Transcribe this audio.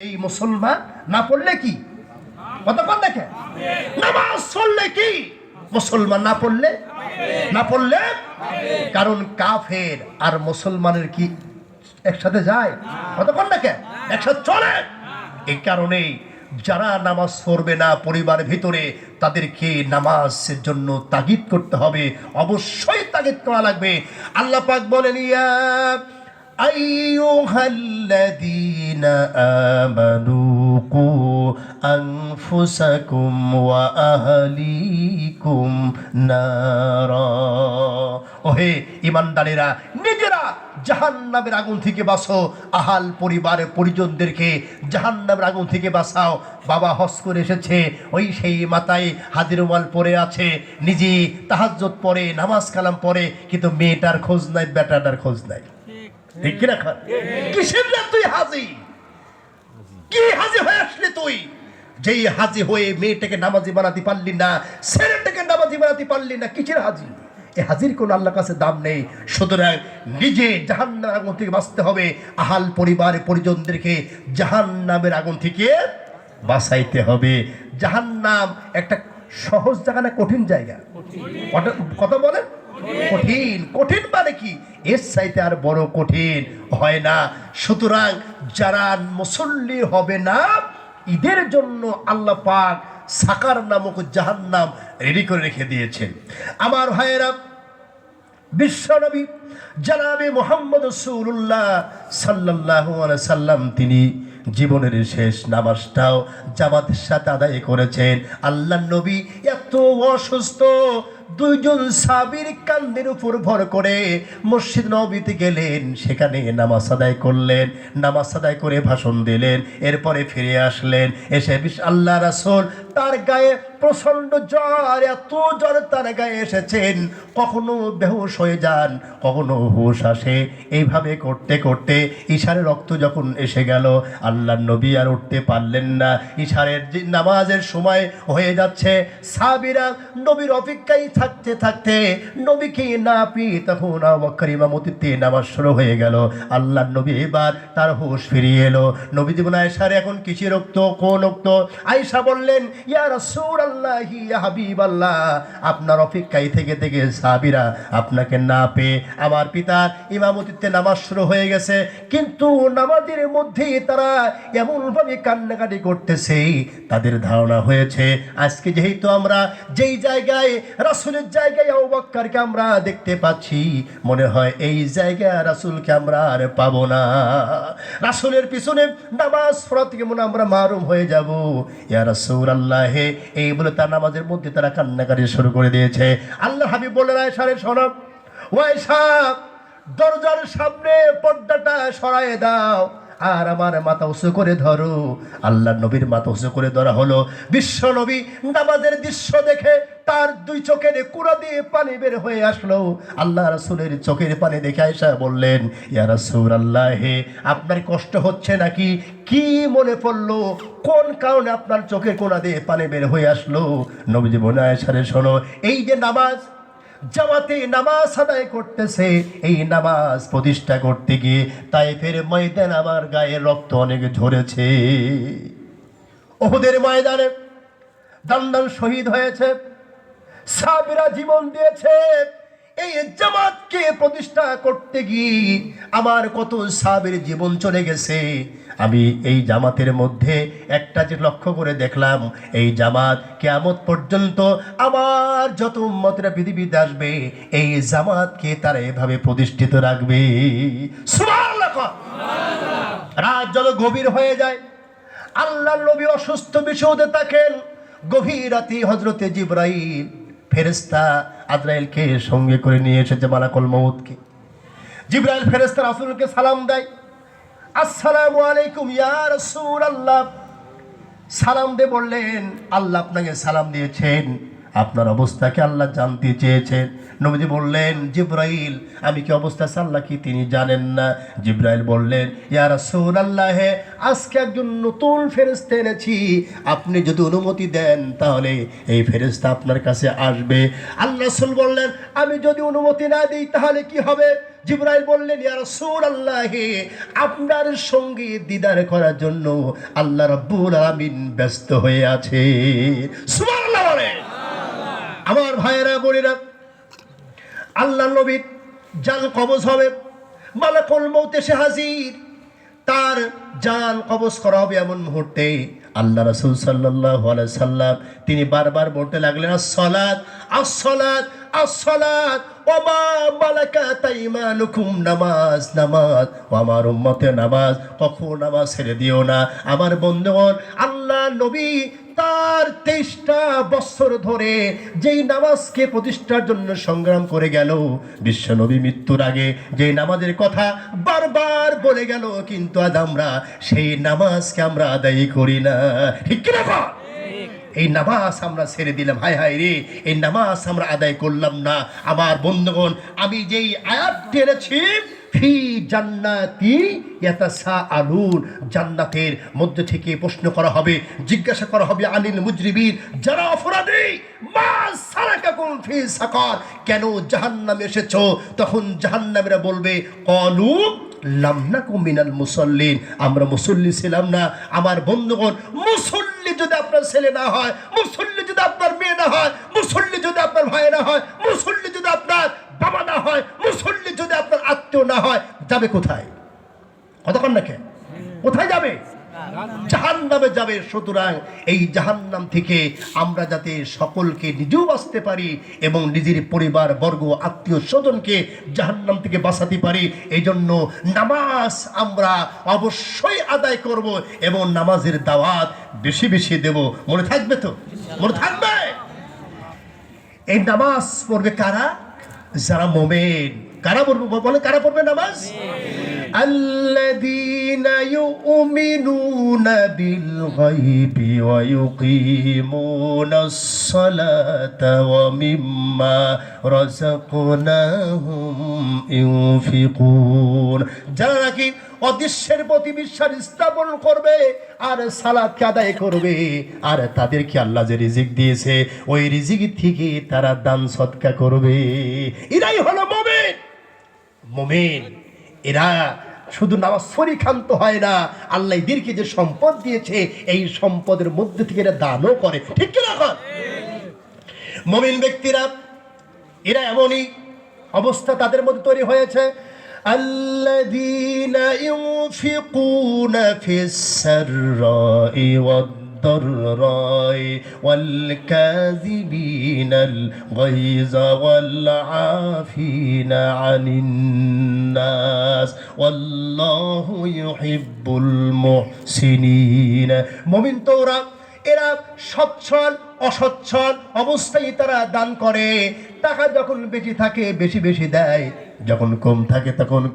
এই মুসলমান না পড়লে কি? কতক্ষণ দেখে? নামাজ পড়লে কি? মুসলমান না পড়লে? না পড়লে? কারণ কাফের আর মুসলমানের কি একসাথে যায়? কতক্ষণ দেখে? একসাথে চলে। এই কারণেই যারা নামাজ পড়বে না পরিবার ভিতরে, তাদেরকে নামাজের জন্য তাগিদ করতে হবে। অবশ্যই তাগিদ করা লাগবে। আল্লাহ পাক বলেন, ইয়া أيها الذين آمنوا قوا أنفسكم وأهليكم نارا ওহে ইমানদারেরা নিজেরা জাহান্নামের আগুন থেকে বাঁচো আহাল পরিবারের পরিজনদেরকে জাহান্নামের আগুন থেকে বাঁচাও বাবা হস করে এসেছে ওই সেই মাথায় হাজিরুমাল পরে আছে নিজে তাহাজ্জত পরে নামাজ কালাম পরে কিন্তু মেয়েটার খোঁজ নাই বেটাটার খোঁজ নাই ঠিক কিনা খান কিসের না তুই হাজি? কি হাজি হয়ে আসলি তুই? যেই হাজি হয়ে মেয়েটাকে নামাজি বানাতে পারলি না ছেলেটাকে নামাজি বানাতে পারলি না কিসের হাজি? এ হাজির কোনো আল্লাহর কাছে দাম নেই। সুতরাং নিজে জাহান্নামের আগুন থেকে বাঁচতে হবে। আহাল পরিবার পরিজনদেরকে জাহান্নামের আগুন থেকে বাঁচাইতে হবে। জাহান্নাম একটা সহজ জায়গা না কঠিন জায়গা? কত বলেন? কঠিন কঠিন মানে কি? এর চাইতে আর বড় কঠিন হয় না। সুতরাং যারা মুসল্লি হবে না, ঈদের জন্য আল্লাহ পাক সাকার নামক জাহান্নাম রেডি করে রেখে দিয়েছেন। আমার ভাইয়েরা বিশ্বনবী জানাবে মোহাম্মদ রসুল্লাহ সাল্লাহ সাল্লাম, তিনি জীবনের শেষ নামাজটাও জামাতের সাথে আদায় করেছেন। আল্লাহ নবী এত অসুস্থ দুইজন সাবির কান্দের উপর ভর করে মসজিদ নবীতে গেলেন। সেখানে নামাজ আদায় করলেন, নামাজ আদায় করে ভাষণ দিলেন, এরপরে ফিরে আসলেন। এসে আল্লাহ রাসূল তার গায়ে প্রচণ্ড জ্বর এত জ্বর তার গায়ে এসেছেন। কখনো বেহুশ হয়ে যান, কখনো হুশ আসে। এইভাবে করতে করতে ইশারে রক্ত যখন এসে গেল আল্লাহ নবী আর উঠতে পারলেন না। ইশারের নামাজের সময় হয়ে যাচ্ছে সাবিরা নবীর অপেক্ষায় থাকতে থাকতে নবীকে না পেয়ে তখন আবাক্কর নামাজ শুরু হয়ে গেল। আল্লাহ নবী এবার তার হুশ ফিরিয়ে এলো। নবী জীবন এখন কিসের রক্ত? কোন রক্ত? আয়সা বললেন ইয়া রাসূল আল্লাহ ইয়া হাবিব আল্লাহ আপনার অপেক্ষায় থেকে থেকে সাবিরা আপনাকে না পেয়ে আমার পিতার ইমামতিতে নামাজ শুরু হয়ে গেছে। কিন্তু নামাজের মধ্যেই তারা এমনভাবে কান্নাকাটি করতেছে, তাদের ধারণা হয়েছে, আজকে যেহেতু আমরা যেই জায়গায়, রাসূলের জায়গায় আবুবক্করকে আমরা দেখতে পাচ্ছি, মনে হয় এই জায়গায় রাসূলকে আমরা আর পাবো না। রাসূলের পিছনে নামাজ পড়া থেকে মনে আমরা মারুম হয়ে যাব। ইয়া রাসূল আল্লাহে এই বলে তার নামাজের মধ্যে তারা কান্নাকাটি শুরু করে দিয়েছে। আল্লাহ হাবিব বললেন আয়সারে শোনো ওয়াই আয়সা দরজার সামনে পর্দাটা সরায় দাও, আর আমার মাথা উঁচু করে ধরো। আল্লাহ নবীর মাথা উঁচু করে ধরা হলো। বিশ্ব নবী নামাজের দৃশ্য দেখে তার দুই চোখের কুড়া দিয়ে পানি বের হয়ে আসলো। আল্লাহ রাসূলের চোখের পানি দেখে আয়সা বললেন, ইয়া রাসূল আল্লাহ আপনার কষ্ট হচ্ছে নাকি? কি মনে পড়ল? কোন কারণে আপনার চোখের কোনা দিয়ে পানি বের হয়ে আসলো? নবীজি বলে আয়সারে শোনো, এই যে নামাজ, জামাতে নামাজ আদায় করতেছে, এই নামাজ প্রতিষ্ঠা করতে গিয়ে তাই ফের ময়দান আমার গায়ে রক্ত অনেক ঝরেছে। ওদের ময়দানে দান্দান শহীদ হয়েছে। সাবিরা জীবন দিয়েছে। এই জামাতকে প্রতিষ্ঠা করতে গিয়ে আমার কত সাবের জীবন চলে গেছে। আমি এই জামাতের মধ্যে একটা যে লক্ষ্য করে দেখলাম, এই জামাত কেয়ামত পর্যন্ত আমার যত উম্মতরা পৃথিবীতে আসবে, এই জামাতকে তারা এভাবে প্রতিষ্ঠিত রাখবে। রাত যত গভীর হয়ে যায়। আল্লাহ নবী অসুস্থ বিষয়ে থাকেন। গভীর রাতে হজরতে জিব্রাইল ফেরেস্তা আদ্রাইলকে সঙ্গে করে নিয়ে এসেছে মালাকল মৌতকে জিব্রাইল ফেরেস্তা রাসুলকে সালাম দেয়। আসসালামু আলাইকুম, ইয়া রাসূলুল্লাহ। সালাম দে বললেন, আল্লাহ আপনাকে সালাম দিয়েছেন। আপনার অবস্থাকে আল্লাহ জানতে চেয়েছেন। নবীজি বললেন, জিব্রাইল, আমি কি অবস্থা আল্লাহ কি তিনি জানেন না? জিব্রাইল বললেন, ইয়া রাসূলুল্লাহ, আজকে একজন নতুন ফেরেশতা এনেছি। আপনি যদি অনুমতি দেন, তাহলে এই ফেরেশতা আপনার কাছে আসবে। আল্লাহ রাসূল বললেন, আমি যদি অনুমতি না দিই, তাহলে কি হবে? জিব্রাইল বললেন ইয়ার ইয়া রাসূলুল্লাহ, আপনার সঙ্গে দিদার করার জন্য আল্লাহ রাব্বুল আলামিন ব্যস্ত হয়ে আছে। বলে আমার ভাইয়েরা, বোনেরা আল্লাহ নবীর জান কবজ হবে, মালাকুল মৌত এসে হাজির। তার জান কবজ করা হবে এমন মুহূর্তে আল্লাহ রাসূল আলাইহি সাল্লাম তিনি বারবার বলতে লাগলেন, আসসালাত আসসালাত আসসালাত ওমা মালাকাত আইমানুকুম, নামাজ নামাজ ও আমার উম্মতে নামাজ কখন নামাজ ছেড়ে দিও না। আমার বন্ধুগণ আল্লাহ নবী তার তেইশটা বছর ধরে যেই নামাজকে প্রতিষ্ঠার জন্য সংগ্রাম করে গেল, বিশ্বনবী মৃত্যুর আগে যেই নামাজের কথা বারবার বলে গেল, কিন্তু আজ আমরা সেই নামাজকে আমরা আদায় করি না ঠিক কিনা? এই নামাজ আমরা ছেড়ে দিলাম, হায় হায় রে, এই নামাজ আমরা আদায় করলাম না আমার বন্ধুগণ, আমি যেই আয়াত টেনেছি ফি জান্নাতি ইয়াতাসা আলুন জান্নাতের মধ্যে থেকে প্রশ্ন করা হবে, জিজ্ঞাসা করা হবে আনিল মুজরিবিন যারা অপরাধী, মা সারাকাকুম ফি সাকার। কেন জাহান্নামে এসেছ? তখন জাহান্নামীরা বলবে, কলু লামনাকু মিনাল মুসল্লিন। আমরা মুসল্লি ছিলাম না। আমার বন্ধুগণ, মুসল্লি যদি আপনার ছেলে না হয়, মুসল্লি যদি আপনার মেয়ে না হয়, মুসল্লি যদি আপনার ভাই না হয়, মুসল্লি যদি আপনার বাবা না আপনার না হয় যাবে কোথায়? কতক্ষণ নাকি কোথায় যাবে? জাহান নামে যাবে। সুতরাং এই জাহান্নাম থেকে আমরা যাতে সকলকে নিজেও বাঁচতে পারি এবং নিজের পরিবার, বর্গ, আত্মীয় স্বজনকে জাহান্নাম থেকে বাঁচাতে পারি এই জন্য নামাজ আমরা অবশ্যই আদায় করব এবং নামাজের দাওয়াত বেশি বেশি দেব। মনে থাকবে তো? মনে থাকবে? এই নামাজ পড়বে কারা? যারা মোমেন। কারা পড়বে? বলে কারা পড়বে নামাজ? الذين يؤمنون بالغيب ويقيمون الصلاة ومما رزقناهم ينفقون যারা কি অদৃশ্যের প্রতি বিশ্বাস স্থাপন করবে আর সালাদ আদায় করবে আর তাদেরকে আল্লাহ যে রিজিক দিয়েছে ওই রিজিক থেকে তারা দান সৎকা করবে। এরাই হলো মোমেন। মোমেন এরা শুধু নামাজ ক্ষান্ত হয় না আল্লাহ এদেরকে যে সম্পদ দিয়েছে এই সম্পদের মধ্যে থেকে এরা দানও করে ঠিক কিনা এখন মোমিন ব্যক্তিরা এরা এমনই অবস্থা তাদের মধ্যে তৈরি হয়েছে الذين ينفقون في السراء والضراء والكاذبين الغيظ والعافين عن الناس والله يحب المحسنين مؤمن তোরা এরা সচ্ছল অসচ্ছল অবস্থায় তারা দান করে টাকা যখন বেশি থাকে বেশি বেশি দেয় যখন কম থাকে তখন